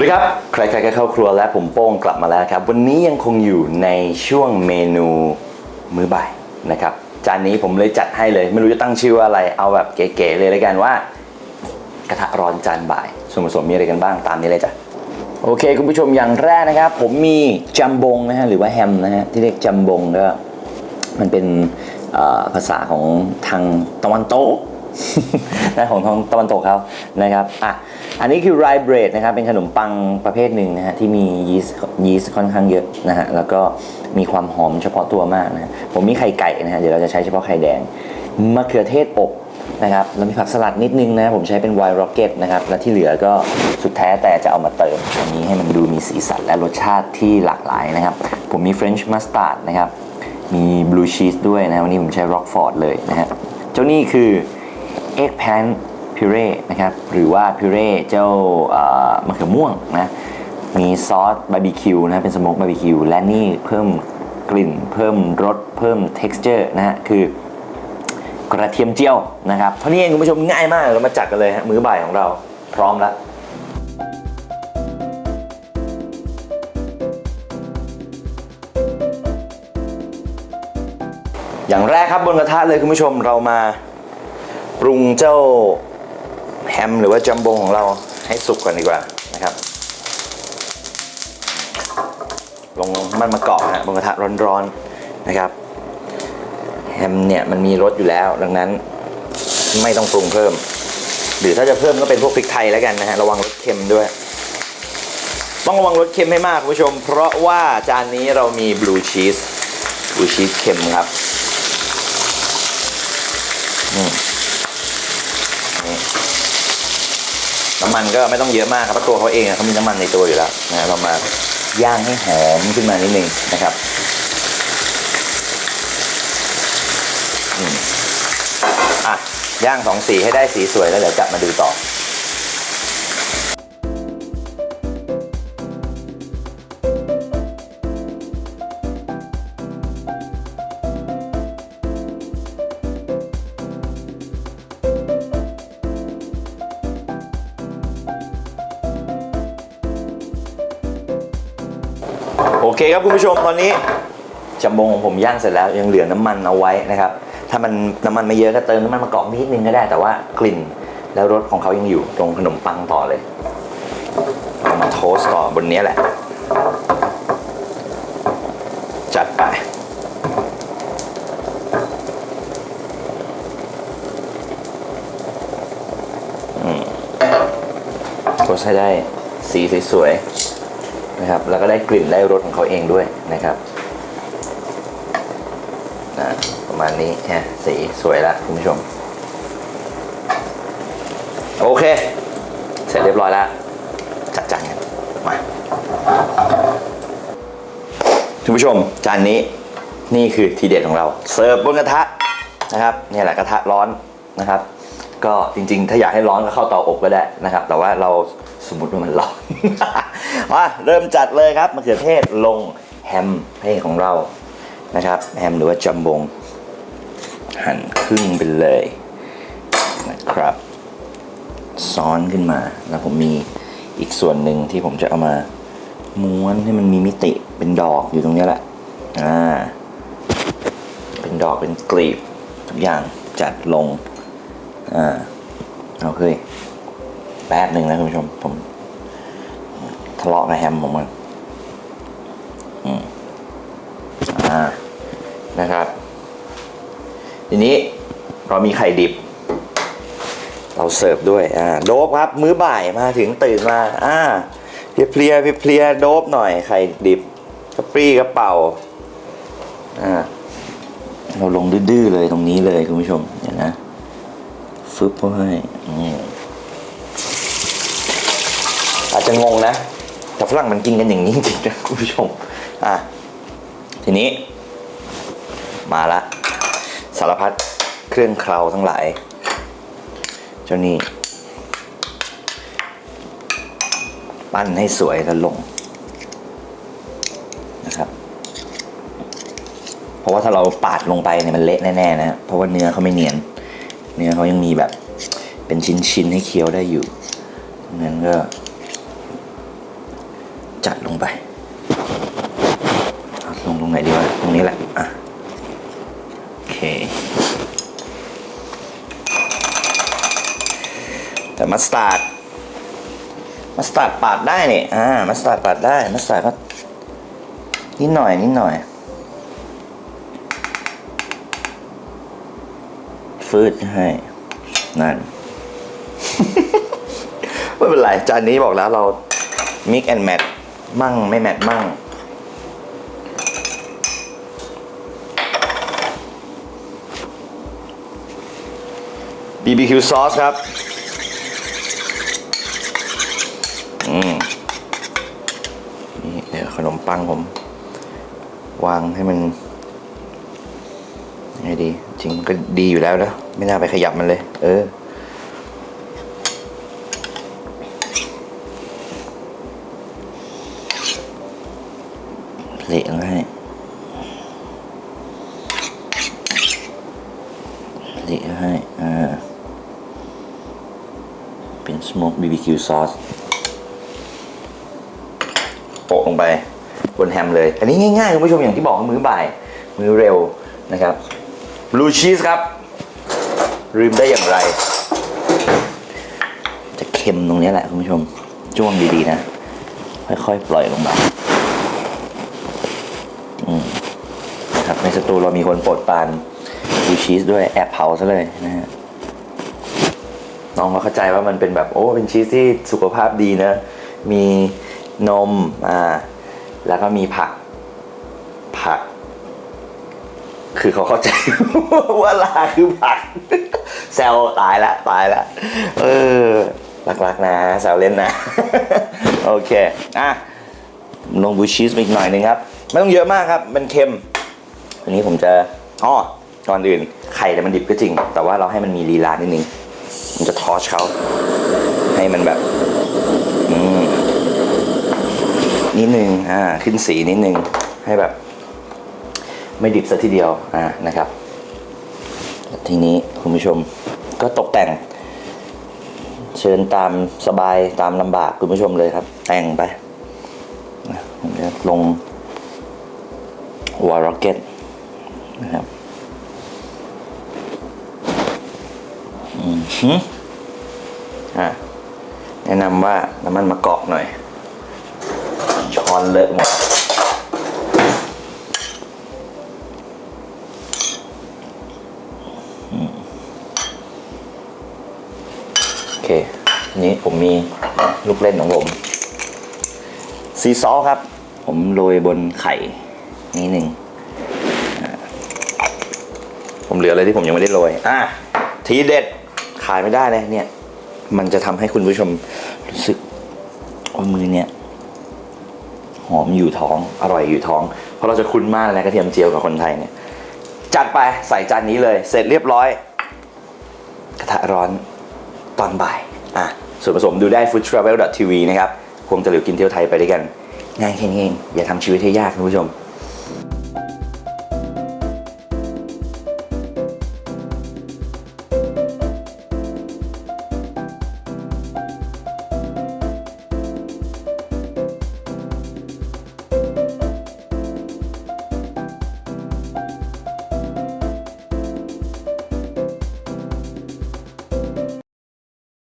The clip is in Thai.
วัสดีครับ ใครๆก็เข้าครัวแล้วผมโป้งกลับมาแล้วครับ วันนี้ยังคงอยู่ในช่วงเมนูมื้อบ่ายนะครับ จานนี้ผมเลยจัดให้เลย ไม่รู้จะตั้งชื่อว่าอะไร เอาแบบเก๋ๆเลยแล้วกันว่า กระทะร้อนจานบ่าย ส่วนผสมมีอะไรกันบ้างตามนี้เลยจ้ะ โอเค คุณผู้ชมอย่างแรกนะครับ ผมมีจัมบงนะฮะหรือว่าแฮมนะฮะที่เรียกจัมบงก็มันเป็นภาษาของทางตะวันตก นะของทางตะวันตกเขานะครับอะอันนี้คือไรเบรดนะครับเป็นขนมปังประเภทหนึ่งนะฮะที่มียีสต์ยีสต์ค่อนข้างเยอะนะฮะแล้วก็มีความหอมเฉพาะตัวมากนะฮะผมมีไข่ไก่นะฮะเดี๋ยวเราจะใช้เฉพาะไข่แดงมะเขือเทศอบนะครับแล้วมีผักสลัดนิดนึงนะผมใช้เป็นไวน์ร็อกเก็ตนะครับและที่เหลือก็สุดแท้แต่จะเอามาเติมอันนี้ให้มันดูมีสีสันและรสชาติที่หลากหลายนะครับ ผมมีเฟรนช์มัสตาร์ดนะครับมีบลูชีสด้วยนะวันนี้ผมใช้ร็อกฟอร์ดเลยนะฮะเจ้านี่คือ เอ็กแพนพิเรนะครับหรือว่าพิเรเจ้ามะเขือม่วงนะมีซอสบาร์บีคิวนะเป็นสโมกบาร์บีคิวและนี่เพิ่มกลิ่น เพิ่มรสเพิ่ม texture นะฮะคือกระเทียมเจียวนะครับเท่านี้เองคุณผู้ชมง่ายมากเรามาจัดกันเลยฮะมื้อบ่ายของเราพร้อมแล้วอย่างแรกครับบนกระทะเลยคุณผู้ชมเรามา ปรุงเจ้าแฮมหรือว่าจัมโบของเราให้สุกก่อนดีกว่านะครับ ลงมันมะกอกนะบนกระทะร้อนๆนะครับแฮมเนี่ยมันมีรสอยู่แล้ว ดังนั้นไม่ต้องปรุงเพิ่ม หรือถ้าจะเพิ่มก็เป็นพวกพริกไทยแล้วกันนะฮะระวังรสเค็มด้วย ต้องระวังรสเค็มให้มากคุณผู้ชม เพราะว่าจานนี้เรามีบลูชีสบลูชีสเค็มครับนี่นี่ น้ำมันก็ไม่ต้องเยอะมากครับเพราะตัวเขาเองเขามีน้ำมันในตัวอยู่แล้วนะเรามาย่างให้หอมขึ้นมานิดนึงนะครับอะย่างสองสีให้ได้สีสวยแล้วเดี๋ยวกลับมาดูต่อ อเคครับคุณผู้ชมตอนนี้จัมโบงของผมย่างเสร็จแล้วยังเหลือน้ำมันเอาไว้นะครับ ถ้ามันน้ำมันไม่เยอะก็เติมน้ำมันมะกอกนิดนึงก็ได้แต่ว่ากลิ่นแล้วรสของเขายังอยู่ตรงขนมปังต่อเลยเอามาโทสต์ต่อบนนี้แหละ จัดไปอืมโทสให้ได้สีสวยๆ นะครับแล้วก็ได้กลิ่นได้รสของเขาเองด้วยนะครับนะประมาณนี้ฮะสีสวยแล้วคุณผู้ชม โอเค เสร็จเรียบร้อยแล้วจัดจานกันมาคุณผู้ชมจานนี้นี่คือทีเด็ดของเรา เสิร์ฟบนกระทะนะครับนี่แหละกระทะร้อนนะครับ ก็จริงๆ ถ้าอยากให้ร้อนก็เข้าเตาอบก็ได้นะครับ แต่ว่าเราสมมติว่ามันร้อน มาเริ่มจัดเลยครับมะเขือเทศลงแฮมให้ของเรานะครับแฮมหรือว่าจัมบง หั่นครึ่งไปเลยนะครับ ซ้อนขึ้นมา แล้วผมมีอีกส่วนหนึ่งที่ผมจะเอามาม้วนให้มันมีมิติเป็นดอกอยู่ตรงนี้แหละอ่าเป็นดอกเป็นกลีบทุกอย่างจัดลงอ่าเอาเคยแป๊บหนึ่งนะคุณผู้ชมผม ทะเลาะกับแฮมผมมันอืมอ่านะครับ ทีนี้เรามีไข่ดิบ เราเสิร์ฟด้วยอ่าโดบครับ มื้อบ่ายมาถึงตื่นมาอ่าเพลียเพลียเพลียโดบหน่อยไข่ดิบกระปรี้กระเป๋าอ่าเราลงดื้อเลยตรงนี้เลยคุณผู้ชมเห็นนะฟึบเข้าให้อืมอาจจะงงนะ แต่ฝรั่งมันกินกันอย่างนี้จริงๆนะคุณผู้ชมอะทีนี้ มาละ สารพัดเครื่องเคราทั้งหลาย เจ้านี่ปั้นให้สวยแล้วลงนะครับ เพราะว่าถ้าเราปาดลงไปเนี่ยมันเละแน่ๆนะเพราะว่าเนื้อเขาไม่เนียน เนื้อเขายังมีแบบ เป็นชิ้นๆให้เคี้ยวได้อยู่งั้นก็ จัดลงไป ลงตรงไหนดีวะ ตรงนี้แหละ อะ โอเค แต่มัสตาร์ด มัสตาร์ดปาดได้นี่ อ่า มัสตาร์ดปาดได้ มัสตาร์ดก็นิดหน่อยนิดหน่อย ฟืดให้ นั่น ไม่เป็นไร จานนี้บอกแล้วเรามิกแอนด์แมท มั่งไม่แมทมั่ง BBQ ซอสครับ อืม นี่เดี๋ยวขนมปังผม วางให้มันไงดี จริงก็ดีอยู่แล้วนะ ไม่น่าไปขยับมันเลย เออ เละเอาให้เละเอาให้อ่าเป็น smoke BBQ sauce โปะลงไปบนแฮมเลย อันนี้ง่ายๆคุณผู้ชมอย่างที่บอกมือบ่าย มือเร็วนะครับ blue cheese ครับ ลืมได้อย่างไร จะเค็มตรงนี้แหละคุณผู้ชมจ้วงดีๆนะ ค่อยๆ ปล่อยลงมา นะครับใน สตูเรามีคนโปรดปานดูชีสด้วยแอบเผาซะเลยนะฮะน้องเขาเข้าใจว่ามันเป็นแบบโอ้เป็นชีสที่สุขภาพดีนะ มีนมอ่าแล้วก็มีผัก ผัก คือเขาเข้าใจว่าลาคือผักแซวตายละตายละเออรักๆนะแซวเล่นนะ โอเค อะลงบูชีสอีกหน่อยหนึ่งครับ ไม่ต้องเยอะมากครับ มันเค็ม อันนี้ผมจะอ๋อก่อนอื่นไข่แต่มันดิบก็จริง แต่ว่าเราให้มันมีลีลานิดนึงผมจะทอชเขาให้มันแบบอืมนิดนึงอ่าขึ้นสีนิดนึงให้แบบ ไม่ดิบซะทีเดียวอ่านะครับ ทีนี้คุณผู้ชมก็ตกแต่ง เชิญตามสบายตามลำบากคุณผู้ชมเลยครับ แต่งไปผมจะลงหัวร็อกเก็ต นะครับอืมฮึอะแนะนำว่าน้ำมันมะกอกหน่อย ช้อนเลอะหมดโอเค นี้ผมมีลูกเล่นของผมซีซอสครับ ผมโรยบนไข่นิดหนึ่ง ผมเหลืออะไรที่ผมยังไม่ได้โรยอะทีเด็ดขายไม่ได้เลยเนี่ย มันจะทำให้คุณผู้ชมรู้สึกว่ามือเนี่ยหอมอยู่ท้องอร่อยอยู่ท้อง เพราะเราจะคุ้นมากเลยนะกระเทียมเจียวกับคนไทยเนี่ยจัดไปใส่จานนี้เลย เสร็จเรียบร้อย กระทะร้อนตอนบ่ายอะส่วนผสมดูได้ foodtravel.tv นะครับพวงตะหลิวกินเที่ยวไทยไปด้วยกัน ง่ายแค่นี้เองอย่าทำชีวิตให้ยากคุณผู้ชม